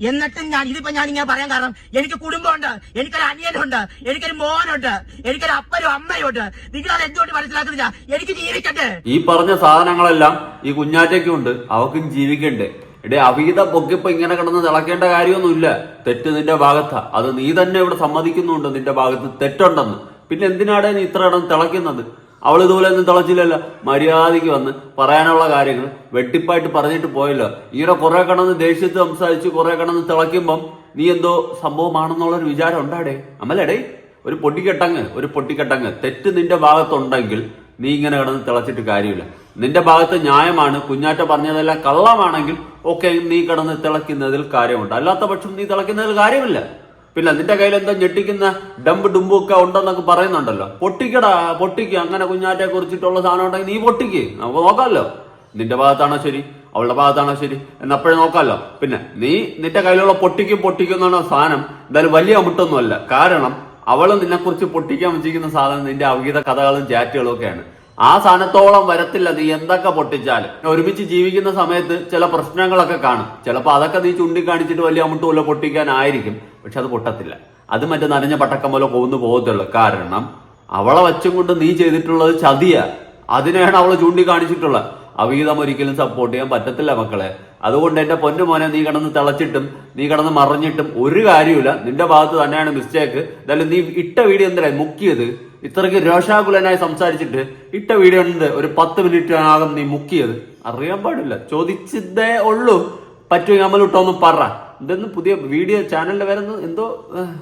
എന്നിട്ടും ഞാൻ ഇതിപ്പോ ഞാൻ ഇങ്ങനെ പറയാൻ കാരണം എനിക്ക് കുടുംബമുണ്ട് എനിക്കൊരു അനിയനുണ്ട് എനിക്കൊരു മോനുണ്ട് എനിക്കൊരു അപ്പനും അമ്മയും ഉണ്ട്. നിങ്ങൾ അത് എന്തുകൊണ്ട് മനസ്സിലാക്കുന്നില്ല? എനിക്ക് ജീവിക്കട്ടെ. ഈ പറഞ്ഞ സാധനങ്ങളെല്ലാം ഈ കുഞ്ഞാറ്റയ്ക്കും ഉണ്ട് അവക്കും ജീവിക്കണ്ടേ? എടേ അവീത പൊക്കിപ്പോ ഇങ്ങനെ കിടന്ന് തിളക്കേണ്ട കാര്യമൊന്നുമില്ല. തെറ്റ് നിന്റെ ഭാഗത്താ. അത് നീ തന്നെ ഇവിടെ സമ്മതിക്കുന്നുണ്ട് നിന്റെ ഭാഗത്ത് തെറ്റുണ്ടെന്ന്. പിന്നെ എന്തിനാടേ നീ ഇത്ര ഇടം തിളയ്ക്കുന്നത്? അവൾ ഇതുപോലെ ഒന്നും തിളച്ചില്ലല്ലോ. മര്യാദയ്ക്ക് വന്ന് പറയാനുള്ള കാര്യങ്ങൾ വെട്ടിപ്പായിട്ട് പറഞ്ഞിട്ട് പോയല്ലോ. ഈടെ കുറെ കടന്ന് ദേഷ്യത്ത് സംസാരിച്ച് കുറെ കടന്ന് തിളയ്ക്കുമ്പം നീ എന്തോ സംഭവമാണെന്നുള്ളൊരു വിചാരം ഉണ്ടാടേ. അമ്മലടേ ഒരു പൊട്ടിക്കെട്ടങ്ങ് ഒരു പൊട്ടിക്കെട്ടങ്ങ്. തെറ്റ് നിന്റെ ഭാഗത്തുണ്ടെങ്കിൽ നീ ഇങ്ങനെ കിടന്ന് തിളച്ചിട്ട് കാര്യമില്ല. നിന്റെ ഭാഗത്ത് ന്യായമാണ് കുഞ്ഞാറ്റ പറഞ്ഞതെല്ലാം കള്ളമാണെങ്കിൽ ഓക്കെ നീ കിടന്ന് തിളയ്ക്കുന്നതിൽ കാര്യമുണ്ട്. അല്ലാത്ത പക്ഷം നീ തിളയ്ക്കുന്നതിൽ കാര്യമില്ല. പിന്നെ നിന്റെ കയ്യിൽ എന്താ ഞെട്ടിക്കുന്ന ഡമ്പ് ഡുമ്പും ഒക്കെ ഉണ്ടെന്നൊക്കെ പറയുന്നുണ്ടല്ലോ. പൊട്ടിക്കടാ പൊട്ടിക്കുക അങ്ങനെ കുഞ്ഞാറ്റെ കുറിച്ചിട്ടുള്ള സാധനം ഉണ്ടെങ്കിൽ നീ പൊട്ടിക്ക്. നമുക്ക് നോക്കാമല്ലോ. നിന്റെ ഭാഗത്താണോ ശരി? അവളുടെ ഭാഗത്താണോ ശരി? എന്നപ്പോഴേ നോക്കാമല്ലോ. പിന്നെ നീ നിന്റെ കയ്യിലുള്ള പൊട്ടിക്കും പൊട്ടിക്കും എന്നാണ് സാധനം. എന്തായാലും വലിയ അമിട്ടൊന്നുമല്ല. കാരണം അവൾ നിന്നെ കുറിച്ച് പൊട്ടിക്കാൻ വെച്ചിരിക്കുന്ന സാധനം നിന്റെ അവഗീത കഥകളും ചാറ്റുകളും ഒക്കെയാണ്. ആ സാധനത്തോളം വരത്തില്ല നീ എന്തൊക്കെ പൊട്ടിച്ചാലും. ഒരുമിച്ച് ജീവിക്കുന്ന സമയത്ത് ചില പ്രശ്നങ്ങളൊക്കെ കാണും. ചിലപ്പോൾ അതൊക്കെ നീ ചൂണ്ടിക്കാണിച്ചിട്ട് വലിയ അമിട്ടുമല്ല പൊട്ടിക്കാനായിരിക്കും. പക്ഷെ അത് പൊട്ടത്തില്ല. അത് മറ്റേ നനഞ്ഞ പട്ടക്കം പോലെ പോകുന്നു പോകത്തുള്ളൂ. കാരണം അവളെ വച്ചും കൊണ്ട് നീ ചെയ്തിട്ടുള്ളത് ചതിയ. അതിനെയാണ് അവൾ ചൂണ്ടിക്കാണിച്ചിട്ടുള്ളത്. അവീതം ഒരിക്കലും സപ്പോർട്ട് ചെയ്യാൻ പറ്റത്തില്ല മക്കളെ. അതുകൊണ്ട് എന്റെ പൊന്നു മോനെ നീ കിടന്ന് തിളച്ചിട്ടും നീ കിടന്ന് മറിഞ്ഞിട്ടും ഒരു കാര്യമില്ല നിന്റെ ഭാഗത്ത് തന്നെയാണ് മിസ്റ്റേക്ക് എന്തായാലും നീ ഇട്ട വീഡിയോ എന്തിനാ മുക്കിയത്? ഇത്രയ്ക്ക് രോഷാകുലനായി സംസാരിച്ചിട്ട് ഇട്ട വീഡിയോ ഉണ്ട് ഒരു പത്ത് മിനിറ്റിനകം നീ മുക്കിയത്? അറിയാൻ പാടില്ല. ചോദിച്ചതേ ഉള്ളൂ. പറ്റുമെങ്കിൽ അമലുട്ടോന്ന് പറ. ഇതൊന്ന് പുതിയ വീഡിയോ ചാനലിന്റെ വരുന്നത് എന്തോ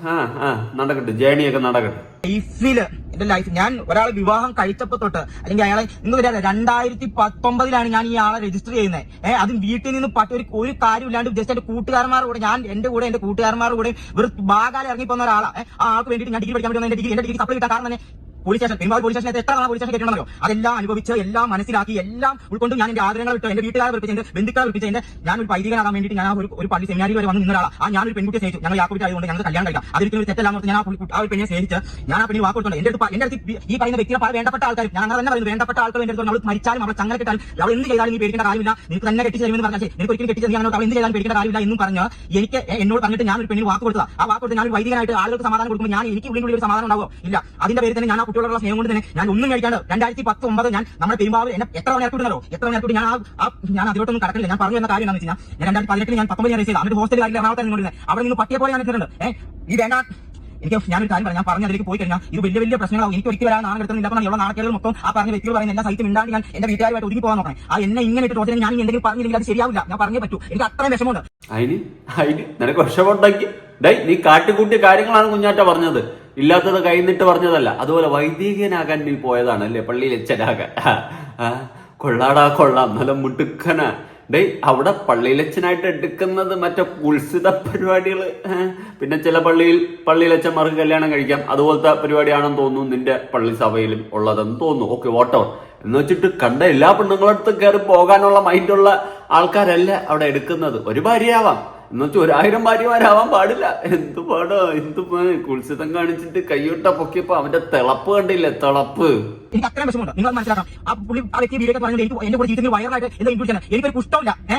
ആ ആ നടക്കട്ടെ ജേണിയൊക്കെ നടക്കട്ടെ. എന്റെ ലൈഫ് ഞാൻ ഒരാളെ വിവാഹം കഴിച്ചപ്പോ തൊട്ട് അല്ലെങ്കിൽ അയാളെ വരെ രണ്ടായിരത്തി പത്തൊമ്പതിലാണ് ഞാൻ ഈ ആളെ രജിസ്റ്റർ ചെയ്യുന്നത് ഏഹ് അതും വീട്ടിൽ നിന്ന് പറ്റ ഒരു ഒരു കാര്യമില്ലാണ്ട് ജസ്റ്റ് എന്റെ കൂട്ടുകാരന്മാരുടെ കൂടെ ഞാൻ എന്റെ കൂടെ എന്റെ കൂട്ടുകാരന്മാരുടെ കൂടെ വെറും ബാഗാലെ ഇറങ്ങി പോകുന്ന ഒരാളാണ് ആ ആൾക്ക് വേണ്ടിയിട്ട് ഞാൻ ഡിഗ്രി പഠിക്കാൻ വേണ്ടി ഡിഗ്രി എന്റെ ഡിഗ്രി സപ്ലൈ കിട്ടാൻ കാരണം തന്നെ police station Perumbavoor police station എത്ര പോലീസ് സ്റ്റേഷൻ കേട്ടിട്ടുണ്ടല്ലോ അതെല്ലാം അനുഭവിച്ച് എല്ലാം മനസ്സിലാക്കി എല്ലാം ഉൾക്കൊണ്ട് ഞാൻ എന്റെ ആഗ്രഹങ്ങൾ വിട്ടു എന്റെ വീട്ടുകാരെ വിളിപ്പിച്ച് എന്റെ ബന്ധുക്കളെ വിളിപ്പിച്ച് എന്റെ ഞാൻ ഒരു പൈതികനാകാൻ വേണ്ടിയിട്ട് ഞാൻ ഒരു ഒരു പള്ളി സെമിനാരി വരെ വന്ന് നിന്ന ഒരാളാണ് ആ ഞാൻ ഒരു പെൺകുട്ടിയെ സ്നേഹിച്ചു. ഞങ്ങൾ യാക്കോബിറ്റ് ആയതുകൊണ്ട് ഞങ്ങൾ കല്യാണം കഴിക്കാം. അതൊരിക്കലും ഒരു ഓർത്ത് ഞാൻ ആ ഒരു പെണ്ണിനെ സ്നേഹിച്ച് ഞാൻ ആ പെണ്ണിന് വാക്ക് കൊടുത്തോണ്ട് എന്റെ അടുത്ത് എന്റെ അടുത്ത് ഈ പറയുന്ന വ്യക്തിയെ പല വേണ്ടപ്പെട്ട ആൾക്കാർ ഞാൻ അങ്ങനെ തന്നെ പറയുന്നത് വേണ്ടപ്പെട്ട ആൾക്കാർ എന്റെ അടുത്ത് അവൾ മരിച്ചാലും അവൾ ചങ്ങല കെട്ടാലും അവൾ എന്ത് ചെയ്താലും നീ പേടിക്കേണ്ട കാര്യമില്ല. നിനക്ക് തന്നെ കെട്ടിച്ച് തരുമെന്ന് പറഞ്ഞാൽ നിനക്ക് ഒരിക്കലും കെട്ടിച്ച് തരാൻ അവൾ എന്ത് ചെയ്താലും പേടിക്കേണ്ട കാര്യമില്ല എന്നും പറഞ്ഞ് എനിക്ക് എന്നോട് പറഞ്ഞിട്ട് ഞാൻ ഒരു പെണ്ണിന് വാക്ക് ആ വാക്ക് ഞാൻ ഒരു വൈദികനായിട്ട് ആളുകൾക്ക് സമാധാനം കൊടുക്കുമ്പോൾ ഞാൻ എനിക്ക് ഉള്ളിൽ ഒരു സമാധാനം ഉണ്ടാവും ഇല്ല. അതിന്റെ പേര് തന്നെ ഞാൻ ആ കുട്ടിയോടുള്ള സ്നേഹം കൊണ്ട് തന്നെ ഞാൻ ഒന്നും കഴിക്കാണ്ട് രണ്ടായിരത്തി പത്ത് ഒമ്പത് ഞാൻ നമ്മുടെ പെരുമ്പാവിൽ എന്നെ എത്ര മണി ഇറക്കിട്ടുണ്ടല്ലോ എത്ര മണി ഇറക്കിട്ട് ഞാൻ ആ ഞാൻ അതിലോട്ടൊന്നും കടക്കില്ല ഞാൻ പറഞ്ഞു എന്ന കാര്യം എന്താണെന്ന് വെച്ചാൽ ഞാൻ രണ്ടായിരത്തി പതിനെട്ടിൽ ഞാൻ പത്തൊമ്പത് ഞാൻ റേസ് ചെയ്ത് അവരുടെ ഹോസ്റ്റലിൽ കാര്യം എറണാകുളത്ത് നിന്നുകൊണ്ടിരുന്നത് അവിടെ നിന്ന് പട്ടിയെ പോലെ ഞാൻ എത്തിയിട്ടുണ്ട്. ഏഹ് ഈ വേണ്ട. എനിക്ക് ഞാനൊരു കാര്യം പറയാം. ഞാൻ പറഞ്ഞ അതിലേക്ക് പോയി കഴിഞ്ഞാൽ ഇത് വലിയ വലിയ പ്രശ്നങ്ങളാവും. എനിക്ക് ഒരിക്കലും വരാൻ നാളെ കിടത്തുന്നില്ല പറഞ്ഞാൽ ഉള്ള നാണക്കേടുകൾ മൊത്തം ആ പറഞ്ഞ വ്യക്തികൾ പറയുന്ന എല്ലാ സൈറ്റും മിണ്ടാണ്ട് ഞാൻ എന്റെ വീട്ടുകാരുമായിട്ട് ഒതുങ്ങി പോകാൻ നോക്കണം. ആ എന്നെ ഇങ്ങനെ ഇട്ട് ടോച്ചറിന് ഞാൻ എന്തെങ്കിലും പറഞ്ഞില്ലെങ്കിൽ അത് ശരിയാവില്ല. ഞാൻ പറഞ്ഞേ പറ്റൂ. എനിക്ക് അത്രയും വിഷമമുണ്ട്. അതിന് അതിന് നിനക്ക് വിഷമുണ്ടെങ്കിൽ ഡൈ നീ കാട്ടിക്കൂട്ടിയ കാര്യങ്ങളാണ് കുഞ്ഞാറ്റ പറഞ്ഞത്. ഇല്ലാത്തത് കൈന്നിട്ട് പറഞ്ഞതല്ല. അതുപോലെ വൈദികനാകാൻ നീ പോയതാണ് അല്ലേ? പള്ളിയിൽ അച്ഛനാകാൻ. കൊള്ളാടാ കൊള്ളാം. നല്ല മുടുക്കന. ഡേ അവിടെ പള്ളിയിലച്ഛനായിട്ട് എടുക്കുന്നത് മറ്റേ ഉത്സിത പരിപാടികൾ പിന്നെ ചില പള്ളിയിൽ പള്ളിയിലച്ഛന്മാർക്ക് കല്യാണം കഴിക്കാം. അതുപോലത്തെ പരിപാടിയാണെന്ന് തോന്നുന്നു നിന്റെ പള്ളി സഭയിലും ഉള്ളതെന്ന് തോന്നുന്നു. ഓക്കെ വോട്ടോ എന്ന് വെച്ചിട്ട് കണ്ട എല്ലാ പെണ്ണുങ്ങളടുത്തും കയറി പോകാനുള്ള മൈൻഡുള്ള ആൾക്കാരല്ല അവിടെ എടുക്കുന്നത്. ഒരു ഭാര്യയാവാം. എന്ന് വെച്ചാൽ ഒരായിരം ഭാര്യമാരാവാൻ പാടില്ല. എന്ത് പാടോ എന്ത് കുത്സിതം കാണിച്ചിട്ട് കൈയൊട്ട പൊക്കിയപ്പോ അവന്റെ തിളപ്പ് കണ്ടില്ലേ തിളപ്പ്. ഞാൻ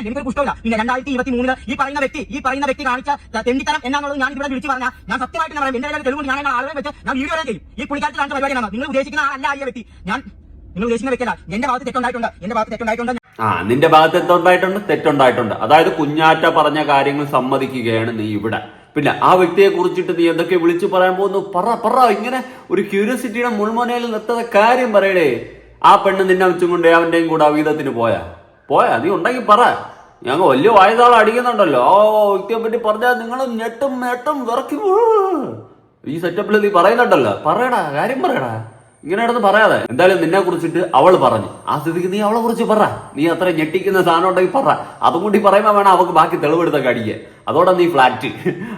എന്റെ ഉദ്ദേശിക്കുന്ന അല്ല ആ വ്യക്തി. ഞാൻ നിങ്ങൾ ഉദ്ദേശിക്കുന്ന വ്യക്തിയല്ല എന്റെ ഭാഗത്ത് തെറ്റുണ്ടായിട്ടുണ്ട്. എന്റെ ഭാഗത്ത് തെറ്റുണ്ടായിട്ടുണ്ട്. ആ നിന്റെ ഭാഗത്ത് എന്തുണ്ടായിട്ടുണ്ട്? തെറ്റുണ്ടായിട്ടുണ്ട്. അതായത് കുഞ്ഞാറ്റ പറഞ്ഞ കാര്യങ്ങൾ സമ്മതിക്കുകയാണ് നീ ഇവിടെ. പിന്നെ ആ വ്യക്തിയെ കുറിച്ചിട്ട് നീ എന്തൊക്കെ വിളിച്ചു പറയാൻ പോകുന്നു? പറ പറ. ഇങ്ങനെ ഒരു ക്യൂരിയോസിറ്റിയുടെ മുൾമുനയിൽ നിർത്തുന്ന കാര്യം പറയടേ. ആ പെണ്ണ് നിന്നെ വെച്ചും കൊണ്ട് കൂടെ അവീതത്തിന് പോയാ? പോയാ? നീ ഉണ്ടെങ്കിൽ പറ. ഞങ്ങൾ വലിയ വായുതാളം അടിക്കുന്നുണ്ടല്ലോ. ഓ വ്യക്തിയെ പറ്റി പറഞ്ഞാൽ നിങ്ങൾ ഞെട്ടും ഞെട്ടും വിറക്കി ഈ സെറ്റപ്പിൽ നീ പറയുന്നുണ്ടല്ലോ. പറയടാ കാര്യം പറയടാ. ഇങ്ങനെ അടുത്ത് പറയാതെ. എന്തായാലും നിന്നെ കുറിച്ചിട്ട് അവൾ പറഞ്ഞു. ആ സ്ഥിതിക്ക് നീ അവളെ കുറിച്ച് പറ. നീ അത്ര ഞെട്ടിക്കുന്ന സാധനം ഉണ്ടെങ്കിൽ പറ. അതും കൂടി പറയുമ്പോൾ വേണം അവക്ക് ബാക്കി തെളിവെടുത്തൊക്കെ അടിക്കാൻ അതോടെ നീ ഫ്ലാറ്റ്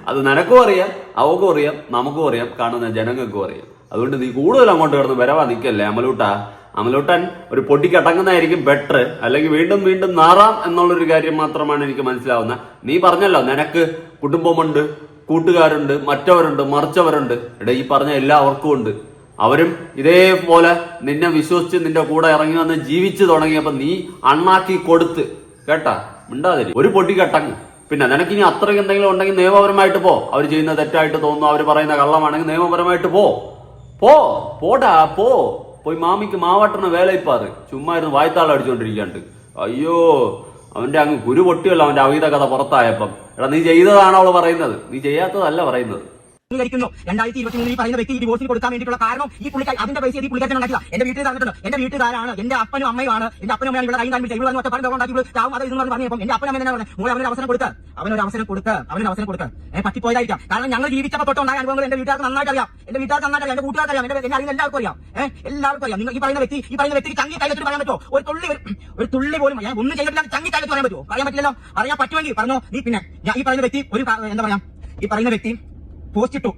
അത് നിനക്കും അറിയാം അവക്കും അറിയാം നമുക്കും അറിയാം കാണുന്ന ജനങ്ങൾക്കും അറിയാം. അതുകൊണ്ട് നീ കൂടുതൽ അങ്ങോട്ട് കിടന്ന് വരവാ നിൽക്കല്ലേ അമലൂട്ട. അമലൂട്ടൻ ഒരു പൊട്ടിക്കടങ്ങുന്നതായിരിക്കും ബെറ്റർ അല്ലെങ്കിൽ വീണ്ടും വീണ്ടും നാറാം എന്നുള്ളൊരു കാര്യം മാത്രമാണ് എനിക്ക് മനസ്സിലാവുന്നത്. നീ പറഞ്ഞല്ലോ നിനക്ക് കുടുംബമുണ്ട് കൂട്ടുകാരുണ്ട് മറ്റവരുണ്ട് മറിച്ചവരുണ്ട്. എടാ ഈ പറഞ്ഞ എല്ലാവർക്കും ഉണ്ട്. അവരും ഇതേപോലെ നിന്നെ വിശ്വസിച്ച് നിന്റെ കൂടെ ഇറങ്ങി വന്ന് ജീവിച്ചു തുടങ്ങിയപ്പോ നീ അണ്ണാക്കി കൊടുത്ത്. കേട്ടാ? മിണ്ടാതിരി. ഒരു പൊട്ടി കെട്ടങ്ങ് പിന്നെ നിനക്ക് ഇനി അത്രയ്ക്ക് എന്തെങ്കിലും ഉണ്ടെങ്കിൽ നിയമപരമായിട്ട് പോ. അവർ ചെയ്യുന്ന തെറ്റായിട്ട് തോന്നുന്നു അവർ പറയുന്ന കള്ളമാണെങ്കിൽ നിയമപരമായിട്ട് പോ. പോ. പോടാ പോ. പോയി മാമിക്ക് മാവാട്ടണ വേലയിപ്പാറ്. ചുമ്മാ ഇരുന്ന് വായ്ത്താളം അടിച്ചുകൊണ്ടിരിക്കാണ്ട് അയ്യോ അവന്റെ അങ്ങ് ഗുരു പൊട്ടിയല്ലോ അവന്റെ അവീത കഥ പുറത്തായപ്പം. എടാ നീ ചെയ്തതാണ് അവൾ പറയുന്നത്? നീ ചെയ്യാത്തതല്ല പറയുന്നത്. അംഗീകരിക്കുന്നു. രണ്ടായിരത്തി ഇരുപത്തി പറയുന്ന വ്യക്തി ഈ ഡിവോഴ്സിന് കൊടുക്കാൻ വേണ്ടിയിട്ടുള്ള കാരണം ഈ പുള്ളിക്കാരി അതിന്റെ പൈസ ഈ പുള്ളിക്കാരൻ ഉണ്ടാക്കില്ല എന്റെ വീട്ടിൽ തന്നിട്ടുണ്ട്. എന്റെ വീട്ടുകാരാണ് എന്റെ അപ്പനും അമ്മയുമാണ് എന്റെ അപ്പനും അമ്മയാണ് ഇവിടെ കൈ കാണിച്ചു ഇവിടെ ഒറ്റ പറഞ്ഞു ഉണ്ടാക്കി ചാവും അത് ഇതെന്ന് പറഞ്ഞപ്പോൾ എന്റെ അപ്പനും അമ്മ പറഞ്ഞു മോളെ അവനൊരു അവസരം കൊടുക്കുക അവനൊരു അവസരം കൊടുക്കുക അവനൊരു അവസരം കൊടുക്കുക ഏഹ് പറ്റിപ്പോയതായിരിക്കാം. കാരണം ഞങ്ങൾ ജീവിച്ചപ്പോൾ തൊട്ടുണ്ടായ അനുഭവങ്ങൾ എന്റെ വീട്ടുകാർക്ക് നന്നായിട്ട് അറിയാം. എന്റെ വീട്ടുകാർക്ക് നന്നായിട്ട് അറിയാം. എന്റെ കൂട്ടുകാർക്ക് അറിയാം. എന്നെ അറിയുന്ന എല്ലാവർക്കും അറിയാം. എല്ലാവർക്കും അറിയാം. നിങ്ങൾ ഈ പറയുന്ന വ്യക്തി ഈ പറയുന്ന വ്യക്തിക്ക് ചങ്ങി കൈകത്തിൽ പറയാൻ പറ്റുമോ? ഒരു തുള്ളി ഒരു- തുള്ളി പോലും ഞാൻ ഒന്നും ചെയ്തിട്ടില്ല. ചങ്ങി കൈകത്തിൽ പറയാൻ പറ്റുമോ പറയാൻ പറ്റില്ലല്ലോ. അറിയാൻ പറ്റുമെങ്കിൽ പറഞ്ഞോ. നീ പിന്നെ ഞാൻ ഈ പറയുന്ന വ്യക്തി ഒരു എന്താ പറയാ? ഈ പറയുന്ന വ്യക്തി പോസ്റ്റ് ഇട്ടു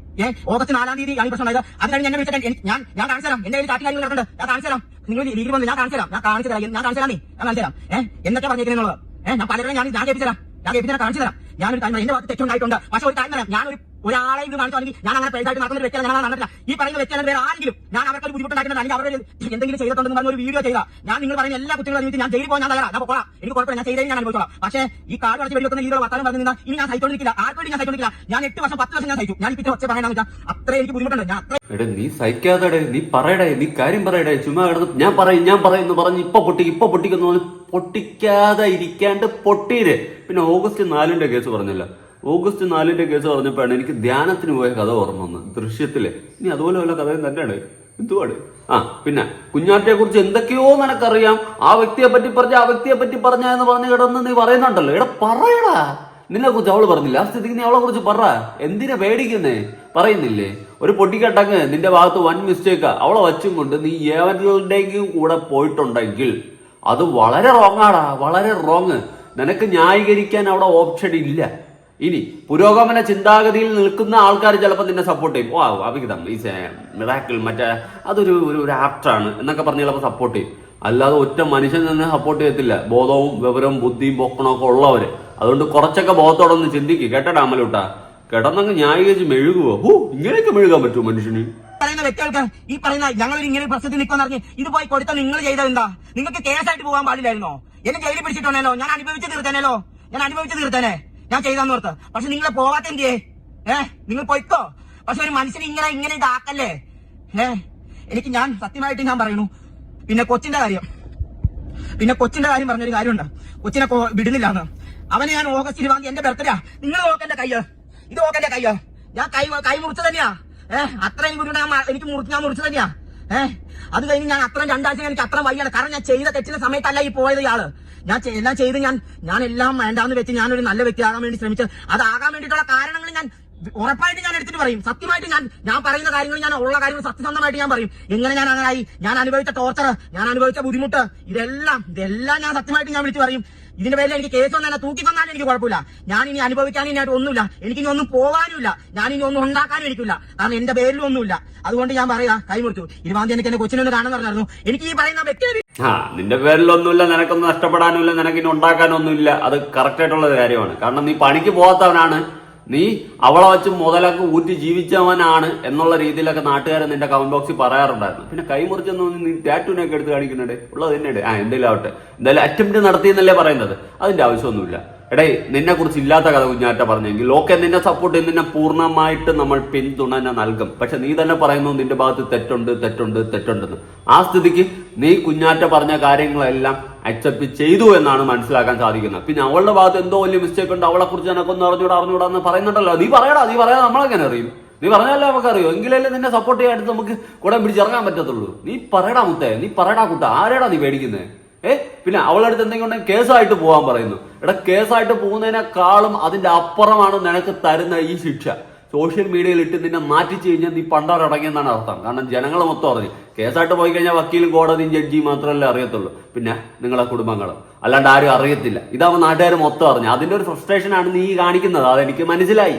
ഓഗസ്റ്റ് നാലാം തീയതി ആണ് ഈ പ്രശ്നം ഉണ്ടായത്. അത് കഴിഞ്ഞ് എന്നെ വിളിച്ചിട്ട് ഞാൻ ഞാൻ കാണിച്ചു തരാം. എന്റെ കയ്യിൽ കാര്യങ്ങൾ നടക്കുന്നുണ്ട് ഞാൻ കാണിച്ചു തരാം. നിങ്ങൾ ലീഗിൽ വന്ന് ഞാൻ കാണിച്ചു തരാം. ഞാൻ കാണിച്ചു തരാം. ഞാൻ കാണിച്ചു തരാം ഞാൻ കാണിച്ചു തരാം. എന്നൊക്കെ പറഞ്ഞിരിക്കുന്നത് ഞാൻ പലരും ഞാൻ ഞാൻ കേൾപ്പിച്ചു ഞാൻ കേൾപ്പിച്ചു കാണിച്ചു തരാം. ഞാനൊരു കാര്യം. എന്റെ ഭാഗത്ത് തെറ്റുണ്ടായിട്ടുണ്ട്. പക്ഷെ ഒരു കാര്യം ഞാനൊരു ഒരാളെ ഇത് കാണിച്ചാണെങ്കിൽ ഞാൻ അങ്ങനെ പേഴ്സായിട്ട് നടക്കുന്ന ഒരു വ്യക്തിയാണ് ഞാൻ നടന്നില്ല ഈ പറയുന്ന വ്യക്തിയാണ് വേറെ ആരെങ്കിലും ഞാൻ അവർക്ക് ഒരു ബുദ്ധിമുട്ടുണ്ടായിട്ടുണ്ട് അല്ലെങ്കിൽ അവരുടെ എന്തെങ്കിലും ചെയ്തിട്ടുണ്ടെന്ന് പറഞ്ഞ ഒരു വീഡിയോ ചെയ്താൽ ഞാൻ നിങ്ങൾ പറയുന്ന എല്ലാ കുറ്റങ്ങളും അറിഞ്ഞിട്ട് ഞാൻ ജയിലിൽ പോകാൻ തയ്യാറാണ്. പോകാം. എനിക്ക് കുഴപ്പമില്ല ഞാൻ ചെയ്തേ ഞാൻ അനുഭവിച്ചോളാം. പക്ഷേ ഈ കാർഡ് അടച്ച് വെടിവെക്കുന്ന രീതിയിൽ വർത്താനം പറഞ്ഞു നിന്നാൽ ഇനി ഞാൻ സഹിച്ചോണ്ടിരിക്കില്ല. ആർക്കും ഞാൻ സഹിച്ചോണ്ടിരിക്കില്ല. ഞാൻ എട്ട് വർഷം പത്ത് വർഷം ഞാൻ സഹിച്ചു. ഞാൻ ഇപ്പോൾ ഒച്ച പറയാനാന്ന് വെച്ചാൽ അത്ര എനിക്ക് ബുദ്ധിമുട്ടുണ്ട്. ഞാൻ എടേ നീ സഹിക്കാതെ നീ പറയടേ നീ കാര്യം പറയടേ ചുമ്മാ കിടന്ന് ഞാൻ പറയും ഞാൻ പറയുന്നു പറഞ്ഞ് ഇപ്പൊ പൊട്ടി ഇപ്പൊ പൊട്ടിക്കുന്നു പൊട്ടിക്കാതെ ഇരിക്കാണ്ട് പൊട്ടീര് പിന്നെ ഓഗസ്റ്റ് നാലിന്റെ കേസ് പറഞ്ഞില്ല. ഓഗസ്റ്റ് നാലിന്റെ കേസ് പറഞ്ഞപ്പോഴാണ് എനിക്ക് ധ്യാനത്തിന് പോയ കഥ ഓർമ്മ വന്ന് ദൃശ്യത്തിലെ. ഇനി അതുപോലെ വല്ല കഥയും തന്നെയാണ്. എന്തുവാട് ആ പിന്നെ കുഞ്ഞാറ്റയെ കുറിച്ച് എന്തൊക്കെയോ നിനക്കറിയാം. ആ വ്യക്തിയെ പറ്റി പറഞ്ഞ ആ വ്യക്തിയെ പറ്റി പറഞ്ഞ എന്ന് പറഞ്ഞു കിടന്ന് നീ പറയുന്നുണ്ടല്ലോ. എടാ പറയടാ. നിന്നെ കുറിച്ച് അവൾ പറഞ്ഞില്ല? ആ സ്ഥിതിക്ക് നീ അവളെ കുറിച്ച് പറ. എന്തിനാ പേടിക്കുന്നേ? പറയുന്നില്ലേ? ഒരു പൊട്ടിക്കട്ടങ്ങ് നിന്റെ ഭാഗത്ത് വൻ മിസ്റ്റേക്കാ അവളെ വച്ചും കൊണ്ട് നീ ഏവരുടെയും കൂടെ പോയിട്ടുണ്ടെങ്കിൽ അത് വളരെ റോങ്ങാടാ വളരെ റോങ് നിനക്ക് ന്യായീകരിക്കാൻ അവിടെ ഓപ്ഷൻ ഇല്ല. ഇനി പുരോഗമന ചിന്താഗതിയിൽ നിൽക്കുന്ന ആൾക്കാർ ചിലപ്പോൾ നിന്നെ സപ്പോർട്ട് ചെയ്യും. ഓ അഭിഗതം ഈസ് മിറാക്കിൾ മറ്റേ അതൊരു ഒരു ഒരു ആപ്റ്റാണ് എന്നൊക്കെ പറഞ്ഞ് ചിലപ്പോൾ സപ്പോർട്ട് ചെയ്യും. അല്ലാതെ ഒറ്റ മനുഷ്യൻ തന്നെ സപ്പോർട്ട് ചെയ്യത്തില്ല. ബോധവും വിവരവും ബുദ്ധിയും പൊക്കണമൊക്കെ ഉള്ളവർ അതുകൊണ്ട് കുറച്ചൊക്കെ ബോധത്തോടെ ഒന്ന് ചിന്തിക്കുക കേട്ടടാ അമലൂട്ട? കിടന്നങ്ങ് ന്യായീകരിച്ച് മെഴുകുവോ? ഹൂ ഇങ്ങനെയൊക്കെ മെഴുകാൻ പറ്റുമോ മനുഷ്യന്? പറയുന്ന വ്യക്തികൾക്ക് ഈ പറയുന്ന ഞങ്ങൾ ഇങ്ങനെ പ്രശ്നത്തിൽ നിൽക്കുന്ന ഇത് പോയി കൊടുത്ത നിങ്ങൾ ചെയ്തത് എന്താ? നിങ്ങൾക്ക് കേസായിട്ട് പോകാൻ പാടില്ലായിരുന്നോ? എന്നെ ജയിലിൽ പിടിച്ചിട്ടുണ്ടല്ലോ ഞാൻ അനുഭവിച്ചു തീർത്തേനല്ലോ ഞാൻ അനുഭവിച്ചു തീർത്തേനെ? ഞാൻ ചെയ്താന്ന് ഓർത്ത്. പക്ഷെ നിങ്ങൾ പോവാത്ത എന്തിയേ ഏഹ് നിങ്ങൾ പോയിക്കോ. പക്ഷെ ഒരു മനുഷ്യനെ ഇങ്ങനെ ഇങ്ങനെ ഇതാക്കല്ലേ? ഏഹ് എനിക്ക് ഞാൻ സത്യമായിട്ട് ഞാൻ പറയുന്നു. പിന്നെ കൊച്ചിന്റെ കാര്യം. പിന്നെ കൊച്ചിന്റെ കാര്യം പറഞ്ഞൊരു കാര്യമുണ്ട്. കൊച്ചിനെ വിടുന്നില്ല അവനെ ഞാൻ ഓഗസ്റ്റ് ഇരുപതാം എന്റെ ബർത്ത്ഡേ നിങ്ങൾ ഓക്കെന്റെ കയ്യ്. ഇത് ഓക്കെന്റെ കയ്യ്. ഞാൻ കൈ കൈ മുറിച്ചു തന്നെയാ. ഏഹ് അത്രയും കുരുടെ എനിക്ക് മുറിച്ച് ഞാൻ മുറിച്ചു തന്നെയാ. ഏഹ് അത് കഴിഞ്ഞ് ഞാൻ അത്രയും രണ്ടാഴ്ച എനിക്ക് അത്ര വയ്യാണ് കാരണം ഞാൻ ചെയ്ത തെറ്റിന്റെ സമയത്തല്ല ഈ പോയത് ഇയാൾ. ഞാൻ എല്ലാം ചെയ്ത് ഞാൻ ഞാൻ എല്ലാം വേണ്ടാന്ന് വെച്ച് ഞാൻ ഒരു നല്ല വ്യക്തിയാകാൻ വേണ്ടി ശ്രമിച്ചത് അതാകാൻ വേണ്ടിയിട്ടുള്ള കാരണങ്ങൾ ഞാൻ ഉറപ്പായിട്ട് ഞാൻ എടുത്തിട്ട് പറയും. സത്യമായിട്ട് ഞാൻ ഞാൻ പറയുന്ന കാര്യങ്ങൾ ഞാൻ ഉള്ള കാര്യങ്ങൾ സത്യസന്ധമായിട്ട് ഞാൻ പറയും. എങ്ങനെ ഞാൻ അങ്ങനെ ആയി ഞാൻ അനുഭവിച്ച ടോർച്ചർ ഞാൻ അനുഭവിച്ച ബുദ്ധിമുട്ട് ഇതെല്ലാം ഇതെല്ലാം ഞാൻ സത്യമായിട്ട് ഞാൻ വിളിച്ചു പറയും. ഇതിന്റെ പേരിൽ എനിക്ക് കേസ് വന്നാൽ തൂക്കി വന്നാലും എനിക്ക് കുഴപ്പമില്ല. ഞാൻ ഇനി അനുഭവിക്കാൻ ഇനിയായിട്ട് ഒന്നുമില്ല. എനിക്ക് ഇനി ഒന്നും പോകാനുമില്ല. ഞാൻ ഇനി ഒന്നും ഉണ്ടാക്കാനും എനിക്കില്ല. കാരണം എന്റെ പേരിലും ഒന്നുമില്ല. അതുകൊണ്ട് ഞാൻ പറയാ കൈമുറിച്ചു ഇരുപതാം തീയതി എനിക്ക് എന്റെ കൊച്ചിനൊന്ന് കാണാൻ പറഞ്ഞായിരുന്നു. എനിക്ക് ഈ പറയുന്ന വ്യക്തി ആ നിന്റെ പേരിലൊന്നുമില്ല നിനക്കൊന്നും നഷ്ടപ്പെടാനുമില്ല നിനക്ക് ഇനി ഉണ്ടാക്കാനൊന്നുമില്ല. അത് കറക്റ്റ് ആയിട്ടുള്ള കാര്യമാണ്. കാരണം നീ പണിക്ക് പോകാത്തവനാണ്. നീ അവളെ വെച്ച് മുതലൊക്കെ ഊറ്റി ജീവിച്ചവനാണ് എന്നുള്ള രീതിയിലൊക്കെ നാട്ടുകാരൻ നിന്റെ കമന്റ് ബോക്സിൽ പറയാറുണ്ടായിരുന്നു. പിന്നെ കൈമുറിച്ചൊന്നും നീ ടാറ്റൂനൊക്കെ എടുത്ത് കാണിക്കുന്നുണ്ട്. ഉള്ളത് തന്നെയുണ്ട് ആ എന്തെങ്കിലും ആവട്ടെ. എന്തായാലും അറ്റംപ്റ്റ് നടത്തിയെന്നല്ലേ പറയുന്നത്. അതിന്റെ ആവശ്യമൊന്നുമില്ല. എടേ നിന്നെ കുറിച്ച് ഇല്ലാത്ത കഥ കുഞ്ഞാറ്റ പറഞ്ഞെങ്കിൽ ഓക്കെ നിന്നെ സപ്പോർട്ട് ചെയ്ത് നിന്നെ പൂർണമായിട്ട് നമ്മൾ പിന്തുണ നൽകും. പക്ഷെ നീ തന്നെ പറയുന്നു നിന്റെ ഭാഗത്ത് തെറ്റുണ്ട് തെറ്റുണ്ട് തെറ്റുണ്ടെന്ന്. ആ സ്ഥിതിക്ക് നീ കുഞ്ഞാറ്റ പറഞ്ഞ കാര്യങ്ങളെല്ലാം അക്സെപ്റ്റ് ചെയ്തു എന്നാണ് മനസ്സിലാക്കാൻ സാധിക്കുന്നത്. പിന്നെ അവളുടെ ഭാഗത്ത് എന്തോ വലിയ മിസ്റ്റേക്ക് ഉണ്ട് അവളെ കുറിച്ച് എനക്കൊന്നും അറിഞ്ഞൂടാ അറിഞ്ഞൂടാ എന്ന് പറയുന്നുണ്ടല്ലോ. നീ പറയടാ നീ പറയാതെ നമ്മളെങ്ങനെ അറിയും? നീ പറഞ്ഞാലേ നമുക്ക് അറിയോ എങ്കിലല്ലേ നിന്നെ സപ്പോർട്ട് ചെയ്യാനായിട്ട് നമുക്ക് കൂടെ പിടിച്ചിറങ്ങാൻ പറ്റത്തുള്ളൂ. നീ പറയടാ മുത്തേ നീ പറയടാ കുട്ട ആരേടാ നീ പേടിക്കുന്നേ? ഏ? പിന്നെ അവളുടെ അടുത്ത് എന്തെങ്കിലും ഉണ്ടെങ്കിൽ കേസായിട്ട് പോകാൻ പറയുന്നു. എടാ കേസായിട്ട് പോകുന്നതിനേക്കാളും അതിന്റെ അപ്പുറമാണ് നിനക്ക് തരുന്ന ഈ ശിക്ഷ. സോഷ്യൽ മീഡിയയിൽ ഇട്ട് നിന്നെ മാറ്റിച്ചു കഴിഞ്ഞാൽ നീ പണ്ടവരടങ്ങിയെന്നാണ് അർത്ഥം. കാരണം ജനങ്ങൾ മൊത്തം അറിഞ്ഞു. കേസായിട്ട് പോയി കഴിഞ്ഞാൽ വക്കീലും കോടതിയും ജഡ്ജിയും മാത്രമല്ലേ അറിയത്തുള്ളൂ. പിന്നെ നിങ്ങളെ കുടുംബങ്ങൾ. അല്ലാണ്ട് ആരും അറിയത്തില്ല. ഇതാവുമ്പോൾ നാട്ടുകാർ മൊത്തം അറിഞ്ഞു. അതിന്റെ ഒരു ഫ്രസ്ട്രേഷൻ ആണ് നീ കാണിക്കുന്നത്. അതെനിക്ക് മനസ്സിലായി.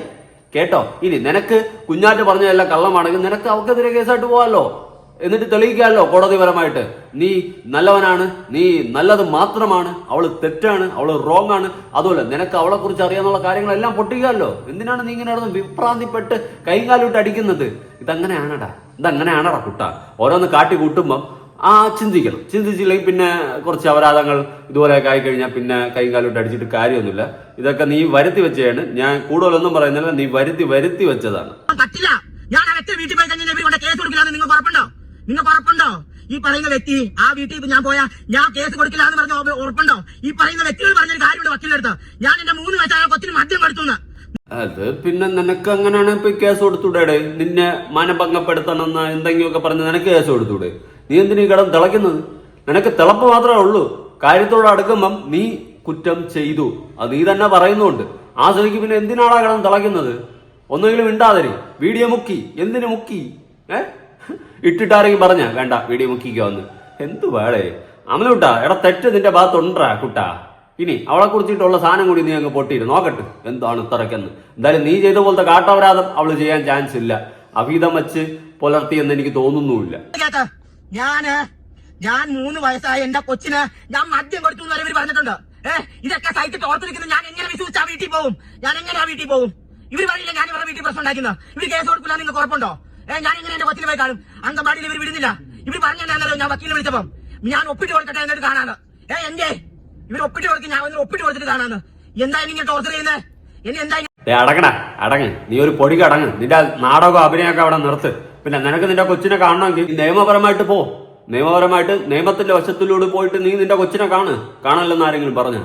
കേട്ടോ? ഇനി നിനക്ക് കുഞ്ഞാറ്റ് പറഞ്ഞതെല്ലാം കള്ളമാണെങ്കിൽ നിനക്ക് അവക്കെതിരെ കേസായിട്ട് പോകാമല്ലോ എന്നിട്ട് തെളിയിക്കാമല്ലോ കോടതിപരമായിട്ട്. നീ നല്ലവനാണ് നീ നല്ലത് മാത്രമാണ് അവൾ തെറ്റാണ് അവൾ റോങ് ആണ്. അതുപോലെ നിനക്ക് അവളെ കുറിച്ച് അറിയാന്നുള്ള കാര്യങ്ങളെല്ലാം പൊട്ടിക്കാമല്ലോ എന്തിനാണ് നീ ഇങ്ങനെ നടന്ന് വിഭ്രാന്തിപ്പെട്ട് കൈകാലിട്ട് അടിക്കുന്നത്? ഇതങ്ങനെയാണടാ ഇതങ്ങനെയാണടാ കുട്ട. ഓരോന്ന് കാട്ടി കൂട്ടുമ്പം ആ ചിന്തിക്കണം. ചിന്തിച്ചില്ലെങ്കിൽ പിന്നെ കുറച്ച് അപരാധങ്ങൾ ഇതുപോലെയൊക്കെ ആയിക്കഴിഞ്ഞാൽ പിന്നെ കൈ കാലോട്ട് അടിച്ചിട്ട് കാര്യമൊന്നുമില്ല. ഇതൊക്കെ നീ വരുത്തി വെച്ചതാണ്. ഞാൻ കൂടുതലൊന്നും പറയുന്നില്ല നീ വരുത്തി വരുത്തി വെച്ചതാണ്. പറ്റില്ല. ഞാൻ വീട്ടിൽ പോയി കഴിഞ്ഞാൽ കേസ് കൊടുക്കില്ലാന്ന് നിങ്ങൾ ഉറപ്പുണ്ടോ? നിങ്ങൾ ഉറപ്പുണ്ടോ? ഈ പറയുന്ന വ്യക്തി ആ വീട്ടിൽ ഇപ്പൊ ഞാൻ പോയാ ഞാൻ കേസ് കൊടുക്കില്ല എന്ന് പറഞ്ഞ ഉറ- ഉറപ്പുണ്ടോ? ഈ പറയുന്ന വ്യക്തികൾ പറഞ്ഞൊരു കാര്യമുണ്ട് വക്കീലെടുത്ത് ഞാൻ എന്റെ മൂന്ന് വയസ്സായ കൊച്ചിന് മദ്യം കൊടുത്തുന്ന്. അത് പിന്നെ നിനക്ക് അങ്ങനെയാണ് ഇപ്പൊ കേസ് കൊടുത്തൂടെ? നിന്നെ മാനഭംഗപ്പെടുത്തണമെന്ന് എന്തെങ്കിലുമൊക്കെ പറഞ്ഞ് നിനക്ക് കേസ് കൊടുത്തൂടെ? നീ എന്തിനീ കടം തിളയ്ക്കുന്നത്? നിനക്ക് തിളപ്പ് മാത്രമേ ഉള്ളൂ. കാര്യത്തോട് അടുക്കുമ്പം നീ കുറ്റം ചെയ്തു. അത് നീ തന്നെ പറയുന്നുണ്ട്. ആ സ്ഥിതിക്ക് പിന്നെ എന്തിനാടാ കടം തിളയ്ക്കുന്നത്? ഒന്നെങ്കിലും മിണ്ടാതിരി. വീഡിയോ മുക്കി. എന്തിനു മുക്കി? ഏ? ഇട്ടിട്ടാരെങ്കിലും പറഞ്ഞ? വേണ്ട വീഡിയോ മുക്കിക്കോ എന്ന് എന്തു വേളേ അമലൂട്ടാ എടാ തെറ്റ് നിന്റെ ഭാഗത്തുണ്ടാ കുട്ടാ. ഇനി അവളെ കുറിച്ചിട്ടുള്ള സാധനം കൂടി നീ അങ്ങ് പൊട്ടിയിട്ട് നോക്കട്ടെ എന്താണ് ഇത്രക്കെന്ന് എന്തായാലും നീ ചെയ്ത പോലത്തെ കാട്ടപരാധം അവൾ ചെയ്യാൻ ചാൻസ് ഇല്ല. അഭീതം പുലർത്തി പുലർത്തിയെന്ന് എനിക്ക് തോന്നുന്നുമില്ല. ഞാൻ ഞാൻ മൂന്ന് വയസ്സായ എന്റെ കൊച്ചിന് ഞാൻ മദ്യം കൊടുത്തു എന്ന് പറഞ്ഞിട്ടുണ്ട്. ഏഹ് ഇതൊക്കെ സഹിച്ചിട്ട് ഓർത്തിരിക്കുന്നത് ഞാൻ എങ്ങനെ വിശ്വസിച്ച് വീട്ടിൽ പോകും ഞാൻ എങ്ങനെ ആ വീട്ടിൽ പോകും ഇവർ പറയില്ല ഞാൻ ഇവരുടെ വീട്ടിൽ പ്രശ്നം ഉണ്ടാക്കുന്നത് ഇവർ കേസ് കൊടുക്കില്ല നിങ്ങൾക്ക് ഉറപ്പുണ്ടോ? ഞാൻ എങ്ങനെ എന്റെ വക്കീലുമായി കാണും. അങ്കമാടിയിൽ ഇവർ വിടുന്നില്ല. ഇവർ പറഞ്ഞല്ലോ ഞാൻ വക്കീലിനെ വിളിച്ചപ്പം ഞാൻ ഒപ്പിട്ട് കൊടുക്കട്ടെ എന്നിട്ട് കാണാന്ന്. ഏ എന്റെ ഇവർ ഒപ്പിട്ട് കൊടുക്കും ഞാൻ വന്ന് ഒപ്പിട്ട് കൊടുത്തിട്ട് കാണാന്ന്. എന്തായാലും ഇങ്ങനെ ടോർച്ചർ ചെയ്യുന്നത് ഇനി എന്താ അടങ്ങടാ അടങ്ങ്. നീ ഒരു പൊടിക്ക് അടങ്ങ് നിന്റെ നാടകം അഭിനയമൊക്കെ അവിടെ നിർത്ത്. പിന്നെ നിനക്ക് നിന്റെ കൊച്ചിനെ കാണണമെങ്കിൽ നിയമപരമായിട്ട് പോ. നിയമപരമായിട്ട് നിയമത്തിന്റെ വശത്തിലൂടെ പോയിട്ട് നീ നിന്റെ കൊച്ചിനെ കാണ്. കാണല്ലെന്ന് ആരെങ്കിലും പറഞ്ഞു?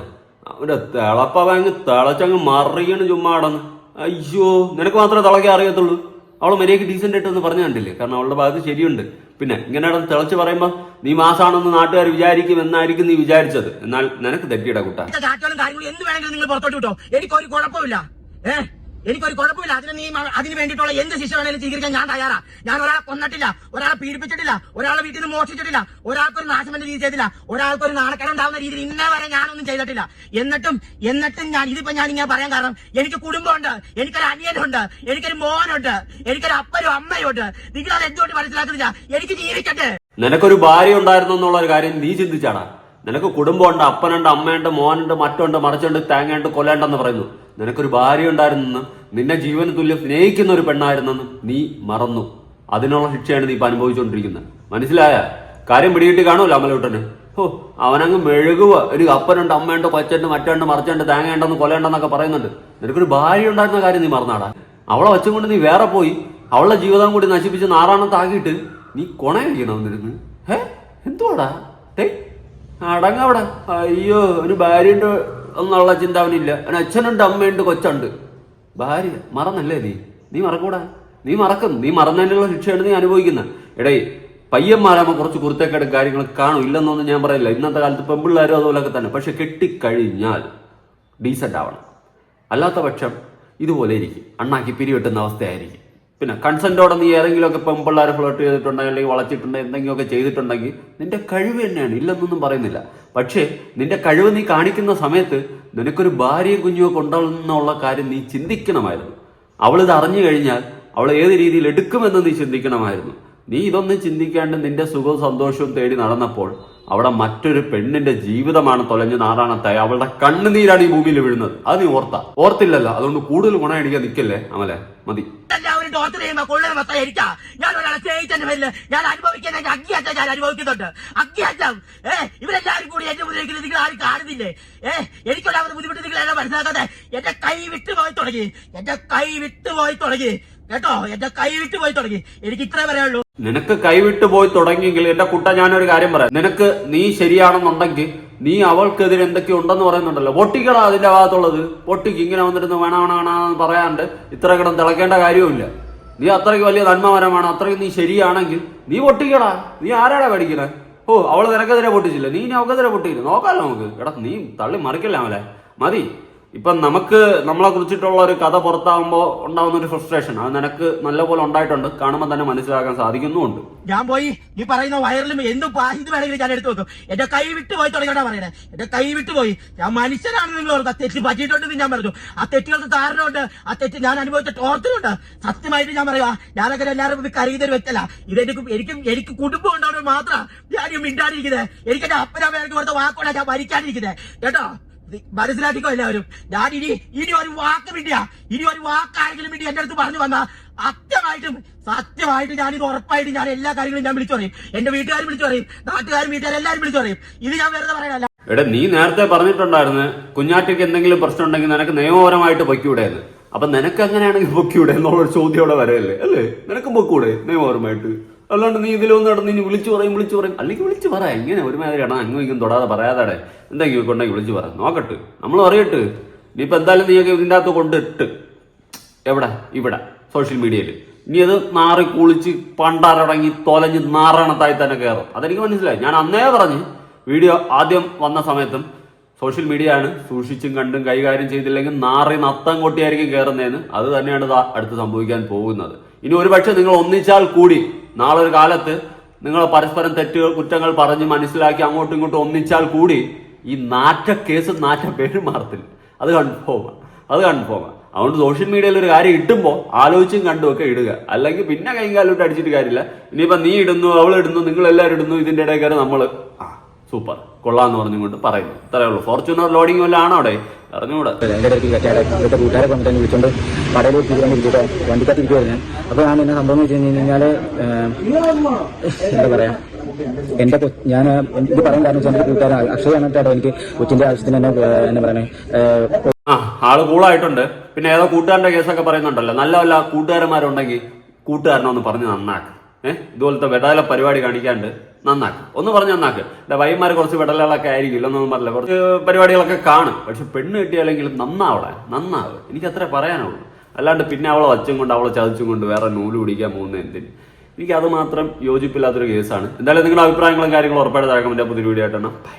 അവന്റെ തിളപ്പ അങ്ങ് തിളച്ചങ്ങ് മറിയണ് ചുമ്മാടന്ന് അയ്യോ നിനക്ക് മാത്രമേ തിളക്കേ അറിയത്തുള്ളൂ. അവൾ മര്യാദയ്ക്ക് ഡീസെന്റ് ആയിട്ടൊന്ന് പറഞ്ഞു കണ്ടില്ലേ? കാരണം അവളുടെ ഭാഗത്ത് ശരിയുണ്ട്. പിന്നെ ഇങ്ങനെ തിളച്ച് പറയുമ്പോൾ നീ മാസാണെന്ന് നാട്ടുകാർ വിചാരിക്കും എന്നായിരിക്കും നീ വിചാരിച്ചത്. എന്നാൽ നിനക്ക് തെറ്റിയിട കുട്ട. എന്ത് വേണമെങ്കിലും നിങ്ങൾ പുറത്തോട്ട് വിട്ടോ. എനിക്കൊരു കുഴപ്പമില്ല. ഏഹ് എനിക്കൊരു കുഴപ്പമില്ല. അതിന് നീ അതിന് വേണ്ടിയിട്ടുള്ള എന്ത് ശിക്ഷ വേണേലും സ്വീകരിക്കാൻ ഞാൻ തയ്യാറാ. ഞാൻ ഒരാളെ കൊന്നിട്ടില്ല. ഒരാളെ പീഡിപ്പിച്ചിട്ടില്ല. ഒരാളെ വീട്ടിൽ നിന്ന് മോഷിച്ചിട്ടില്ല ഒരാൾക്കൊരു നാശമെന്ന രീതി ചെയ്തില്ല. ഒരാൾക്കൊരു നാണക്കേട് ഉണ്ടാവുന്ന രീതിയിൽ ഇന്നേ വരെ ഞാനൊന്നും ചെയ്തിട്ടില്ല. എന്നിട്ടും എന്നിട്ടും ഞാൻ ഇതിപ്പോ ഞാൻ ഇങ്ങനെ പറയാൻ കാരണം എനിക്ക് കുടുംബമുണ്ട് എനിക്കൊരു അനിയനുണ്ട് എനിക്കൊരു മോനുണ്ട് എനിക്കൊരു അപ്പനും അമ്മയുണ്ട് നിങ്ങൾ അത് എന്തുകൊണ്ട് മനസ്സിലാക്കുന്നില്ല? എനിക്ക് ജീവിക്കട്ടെ. നിനക്കൊരു ഭാര്യ ഉണ്ടായിരുന്നു എന്നുള്ള ഒരു കാര്യം നീ ചിന്തിച്ചാടാ നിനക്ക് കുടുംബമുണ്ട് അപ്പനുണ്ട് അമ്മയുണ്ട് മോനുണ്ട് മറ്റുണ്ട് മറിച്ചുണ്ട് തേങ്ങയുണ്ട് കൊല്ലണ്ടെന്ന് പറയുന്നു. നിനക്കൊരു ഭാര്യ ഉണ്ടായിരുന്നെന്ന് നിന്നെ ജീവന് തുല്യം സ്നേഹിക്കുന്ന ഒരു പെണ്ണായിരുന്നെന്ന് നീ മറന്നു. അതിനുള്ള ശിക്ഷയാണ് നീ ഇപ്പൊ അനുഭവിച്ചുകൊണ്ടിരിക്കുന്നത്. മനസ്സിലായ? കാര്യം പിടികിട്ടി കാണുമല്ലോ അമലോട്ടന്. ഓ അവനങ്ങ് മെഴുകുക ഒരു അപ്പനുണ്ട് അമ്മയുണ്ട് കൊച്ചുണ്ട് മറ്റുണ്ട് മറിച്ചുണ്ട് തേങ്ങയുണ്ടെന്ന് കൊല്ലണ്ടെന്നൊക്കെ പറയുന്നുണ്ട്. നിനക്കൊരു ഭാര്യ ഉണ്ടായിരുന്ന കാര്യം നീ മറന്നാടാ. അവളെ വച്ചും കൊണ്ട് നീ വേറെ പോയി. അവളുടെ ജീവിതം കൂടി നശിപ്പിച്ച് നാറാണത്താക്കിയിട്ട് നീ കൊണയടിക്കണം നിനക്ക്? ഏ എന്തുവാടാ? ടേ അടങ്ങവിടെ. അയ്യോ ഒരു ഭാര്യയുണ്ട് എന്നുള്ള ചിന്ത അവനില്ല. അവന് അച്ഛനുണ്ട് അമ്മയുണ്ട് കൊച്ചുണ്ട്. ഭാര്യ മറന്നല്ലേ നീ? നീ മറക്കൂടാ? നീ മറക്കും. നീ മറന്നതിനുള്ള ശിക്ഷയാണ് നീ അനുഭവിക്കുന്നത് എടേ പയ്യന്മാരാകുമ്പോൾ കുറച്ച് കുരുത്തക്കേടും കാര്യങ്ങൾ കാണും. ഇല്ലെന്നൊന്നും ഞാൻ പറയില്ല. ഇന്നത്തെ കാലത്ത് പെമ്പിള്ളാരും അതുപോലൊക്കെ തന്നെ. പക്ഷെ കെട്ടിക്കഴിഞ്ഞാൽ ഡീസന്റ് ആവണം. അല്ലാത്ത പക്ഷം ഇതുപോലെ ഇരിക്കും. അണ്ണാക്കി പിരിവെട്ടുന്ന അവസ്ഥയായിരിക്കും. പിന്നെ കൺസെന്റോടെ നീ ഏതെങ്കിലുമൊക്കെ പെമ്പിള്ളാരെ ഫ്ലോട്ട് ചെയ്തിട്ടുണ്ടെങ്കിൽ അല്ലെങ്കിൽ വളച്ചിട്ടുണ്ടെങ്കിൽ എന്തെങ്കിലുമൊക്കെ ചെയ്തിട്ടുണ്ടെങ്കിൽ നിന്റെ കഴിവ് തന്നെയാണ് ഇല്ലെന്നൊന്നും പറയുന്നില്ല. പക്ഷേ നിന്റെ കഴിവ് നീ കാണിക്കുന്ന സമയത്ത് നിനക്കൊരു ഭാര്യയും കുഞ്ഞുമൊക്കെ ഉണ്ടാവുന്നുള്ള കാര്യം നീ ചിന്തിക്കണമായിരുന്നു. അവളിത് അറിഞ്ഞു കഴിഞ്ഞാൽ അവൾ ഏത് രീതിയിൽ എടുക്കുമെന്ന് നീ ചിന്തിക്കണമായിരുന്നു. നീ ഇതൊന്നും ചിന്തിക്കാണ്ട് നിന്റെ സുഖവും സന്തോഷവും തേടി നടന്നപ്പോൾ അവിടെ മറ്റൊരു പെണ്ണിന്റെ ജീവിതമാണ് തൊലഞ്ഞു നാറാണത്തായ അവളുടെ കണ്ണുനീരാണ് ഈ ഭൂമിയിൽ വീഴുന്നത്. അത് നീ ഓർത്ത. ഓർത്തില്ലല്ലോ. അതുകൊണ്ട് കൂടുതൽ ഗുണമടിക്കാൻ നിൽക്കല്ലേ? അമലെ മതി. ഞാൻ ഒരാളെ ഞാൻ ഏ ഇവരെല്ലാവരും കൂടി ആരും കാണുന്നില്ലേ? ഏ എനിക്കുണ്ടാവുന്ന ബുദ്ധിമുട്ട് നിങ്ങൾ എന്നെ മനസ്സിലാക്കാതെ എന്റെ കൈ വിട്ടുപോയി തുടങ്ങി. എന്റെ കൈ വിട്ടുപോയി തുടങ്ങി. കേട്ടോ? എന്റെ കൈ വിട്ട് പോയി തുടങ്ങി. എനിക്ക് ഇത്രേ പറയാനുള്ളൂ. നിനക്ക് കൈവിട്ട് പോയി തുടങ്ങിയെങ്കിൽ എന്റെ കുട്ട ഞാനൊരു കാര്യം പറയാം. നിനക്ക് നീ ശരിയാണെന്നുണ്ടെങ്കിൽ നീ അവൾക്കെതിരെ എന്തൊക്കെ ഉണ്ടെന്ന് പറയുന്നുണ്ടല്ലോ. പൊട്ടിക്കടാ അതിന്റെ ഭാഗത്തുള്ളത് പൊട്ടിക്ക്. ഇങ്ങനെ വന്നിരുന്ന് വേണ വേണ വേണമെന്ന് പറയാണ്ട് ഇത്ര കിടന്ന് തിളക്കേണ്ട കാര്യവുമില്ല. നീ അത്രയ്ക്ക് വലിയ നന്മമരമാണ്. അത്രയ്ക്ക് നീ ശരിയാണെങ്കിൽ നീ പൊട്ടിക്കടാ. നീ ആരാടാ പേടിക്കണേ? ഓ അവൾ നിനക്കെതിരെ പൊട്ടിച്ചില്ല? നീ ഇനി അവക്കെതിരെ പൊട്ടിയില്ല? നോക്കാലോ നമുക്ക്. എടാ നീ തള്ളി മറിക്കല്ലേ മതി. ഇപ്പം നമുക്ക് നമ്മളെ കുറിച്ചിട്ടുള്ള ഒരു കഥ പുറത്താകുമ്പോൾ ഉണ്ടാവുന്ന ഒരു ഫ്രസ്ട്രേഷൻ അത് നിനക്ക് നല്ലപോലെ ഉണ്ടായിട്ടുണ്ട്. കാണുമ്പോൾ തന്നെ മനസ്സിലാക്കാൻ സാധിക്കുന്നുണ്ട് ഞാൻ പോയി. നീ പറയുന്ന വയറിലും എന്ത് ഇത് വേണമെങ്കിലും ഞാൻ എടുത്തു നോക്കും എന്റെ കൈ വിട്ടു പോയി തുടങ്ങിയാ പറയണേ. എന്റെ കൈ വിട്ടു പോയി. ഞാൻ മനുഷ്യനാണ് നിങ്ങൾ ഓർത്ത്. ആ തെറ്റ് പറ്റിയിട്ടുണ്ടെന്ന് ഞാൻ പറഞ്ഞു. ആ തെറ്റുകൾക്ക് കാരണമുണ്ട്. ആ തെറ്റ് ഞാൻ അനുഭവിച്ച ടോർച്ചറുണ്ട് സത്യമായിട്ട് ഞാൻ പറയുക ഞാനൊക്കെ എല്ലാവരും മുമ്പിൽ കരയുന്നൊരു വ്യക്തല്ല ഇതെനിക്ക് എനിക്കും എനിക്ക് കുടുംബം ഉണ്ടാവുന്നത് മാത്രം ഞാൻ മിണ്ടാതിരിക്കുന്നത് എനിക്ക് എന്റെ അപ്പനമ്മ എനിക്ക് വാക്കോടെ ഞാൻ ഭരിക്കാണ്ടിരിക്കുന്നത് കേട്ടോ? മനസ്സിലാക്കിക്കോ എല്ലാവരും. ഞാൻ ഇനി ഇനി ഒരു വാക്ക് മിണ്ടിയ. ഇനി ഒരു വാക്കാരെങ്കിലും മിണ്ടി എന്റെ അടുത്ത് പറഞ്ഞു വന്ന സത്യമായിട്ടും സത്യമായിട്ട് ഞാൻ ഇത് ഉറപ്പായിട്ട് ഞാൻ എല്ലാ കാര്യങ്ങളും ഞാൻ വിളിച്ചു പറയും. എന്റെ വീട്ടുകാരും വിളിച്ചു പറയും. നാട്ടുകാരും വീട്ടുകാരും എല്ലാവരും വിളിച്ചു പറയും. ഇത് ഞാൻ വെറുതെ പറയാനല്ല എടാ നീ നേരത്തെ പറഞ്ഞിട്ടുണ്ടായിരുന്നു കുഞ്ഞാറ്റയ്ക്ക് എന്തെങ്കിലും പ്രശ്നം ഉണ്ടെങ്കിൽ നിനക്ക് നിയമപരമായിട്ട് പൊയ്ക്കൂടെ എന്ന് അപ്പൊ നിനക്ക് അങ്ങനെയാണെങ്കിൽ പൊയ്ക്കൂടെ എന്നുള്ളൊരു ചോദ്യം അവിടെ വരല്ലേ അല്ലേ? നിനക്കും പൊക്കൂടെ നിയമപരമായിട്ട്? അല്ലാണ്ട് നീ ഇതിലൊന്നും നടന്ന് ഇനി വിളിച്ചു പറയും വിളിച്ചു പറയും. അല്ലെങ്കിൽ വിളിച്ചു പറ. ഇങ്ങനെ ഒരുമാതിരി ഇടാൻ അങ്ങും തൊടാതെ പറയാതെ എന്തെങ്കിലും കൊണ്ടെങ്കിൽ വിളിച്ചു പറ. നോക്കട്ട്. നമ്മൾ അറിയട്ട് നീ ഇപ്പം എന്തായാലും നീയൊക്കെ ഇതിന്റെ അകത്ത് കൊണ്ടിട്ട്. എവിടെ? ഇവിടെ. സോഷ്യൽ മീഡിയയിൽ നീ അത് നാറി കുളിച്ച് പണ്ടാരടങ്ങി തൊലഞ്ഞ് നാറണത്തായി തന്നെ കയറും അതെനിക്ക് മനസ്സിലായി. ഞാൻ അന്നേ പറഞ്ഞ്. വീഡിയോ ആദ്യം വന്ന സമയത്തും സോഷ്യൽ മീഡിയ ആണ് സൂക്ഷിച്ചും കണ്ടും കൈകാര്യം ചെയ്തില്ലെങ്കിൽ നാറി നത്തം കൊട്ടിയായിരിക്കും കയറുന്നതെന്ന് അത് തന്നെയാണ് അടുത്ത് സംഭവിക്കാൻ പോകുന്നത്. ഇനി ഒരുപക്ഷെ നിങ്ങൾ ഒന്നിച്ചാൽ കൂടി നാളെ ഒരു കാലത്ത് നിങ്ങൾ പരസ്പരം തെറ്റുകൾ കുറ്റങ്ങൾ പറഞ്ഞ് മനസ്സിലാക്കി അങ്ങോട്ടും ഇങ്ങോട്ടും ഒന്നിച്ചാൽ കൂടി ഈ നാറ്റ കേസ് നാറ്റ പേര് മാറത്തില്ല അത് കൺഫേമാണ് അത് കൺഫേമാണ് അതുകൊണ്ട് സോഷ്യൽ മീഡിയയിൽ ഒരു കാര്യം ഇട്ടുമ്പോൾ ആലോചിച്ചും കണ്ടും ഒക്കെ ഇടുക. അല്ലെങ്കിൽ പിന്നെ കൈകാലോട്ട് അടിച്ചിട്ട് കാര്യമില്ല. ഇനിയിപ്പോ നീ ഇടുന്നു അവൾ ഇടുന്നു നിങ്ങൾ എല്ലാവരും ഇടുന്നു ഇതിന്റെ ഇടയിൽ കയറി നമ്മൾ ആ. സൂപ്പർ. കൊള്ളാന്ന് പറഞ്ഞുകൊണ്ട് പറയുന്നു. ഇത്രയേ ഉള്ളൂ. ഫോർച്യൂണർ ലോഡിംഗ് വല്ല ആണോ അവിടെ? അറിഞ്ഞുകൂടെ. അപ്പോൾ ഞാൻ എന്നെ സംഭവം വെച്ച് എന്താ പറയാ എന്റെ ഞാൻ ഇത് പറയാൻ കാരണം എന്റെ കൂട്ടുകാരൻ അക്ഷയ ചേട്ടാ എനിക്ക് കൊച്ചിന്റെ ആവശ്യത്തിന് എന്നെ എന്താ ആ ആൾ കൂളായിട്ടുണ്ട്. പിന്നെ ഏതോ കൂട്ടുകാരന്റെ കേസൊക്കെ പറയുന്നുണ്ടല്ലോ. നല്ല വല്ല കൂട്ടുകാരന്മാരുണ്ടെങ്കിൽ കൂട്ടുകാരനോന്ന് പറഞ്ഞ് നന്നാക്ക്. ഏഹ് ഇതുപോലത്തെ വെടാല പരിപാടി കാണിക്കാണ്ട് നന്നാക്ക്. ഒന്ന് പറഞ്ഞ് നന്നാക്കുക എന്റെ വൈമാർ കുറച്ച് വിടലുകളൊക്കെ ആയിരിക്കും ഇല്ലെന്നൊന്നും പറഞ്ഞില്ല. കുറച്ച് പരിപാടികളൊക്കെ കാണും. പക്ഷെ പെണ്ണ് കിട്ടിയാലെങ്കിലും നന്നാവളെ നന്നാവ്. എനിക്ക് അത്രേ പറയാനുള്ളൂ. അല്ലാണ്ട് പിന്നെ അവളെ വച്ചും കൊണ്ട് അവളെ ചതച്ചും കൊണ്ട് വേറെ നൂൽ പിടിക്കാൻ പോകുന്ന എന്തിന്? എനിക്ക് അത് മാത്രം യോജിപ്പില്ലാത്തൊരു കേസാണ്. എന്തായാലും നിങ്ങളുടെ അഭിപ്രായങ്ങളും കാര്യങ്ങളും ഉറപ്പായിട്ട് തരാൻ പറ്റിയ പുതിയ വീഡിയോ ആയിട്ടാണ്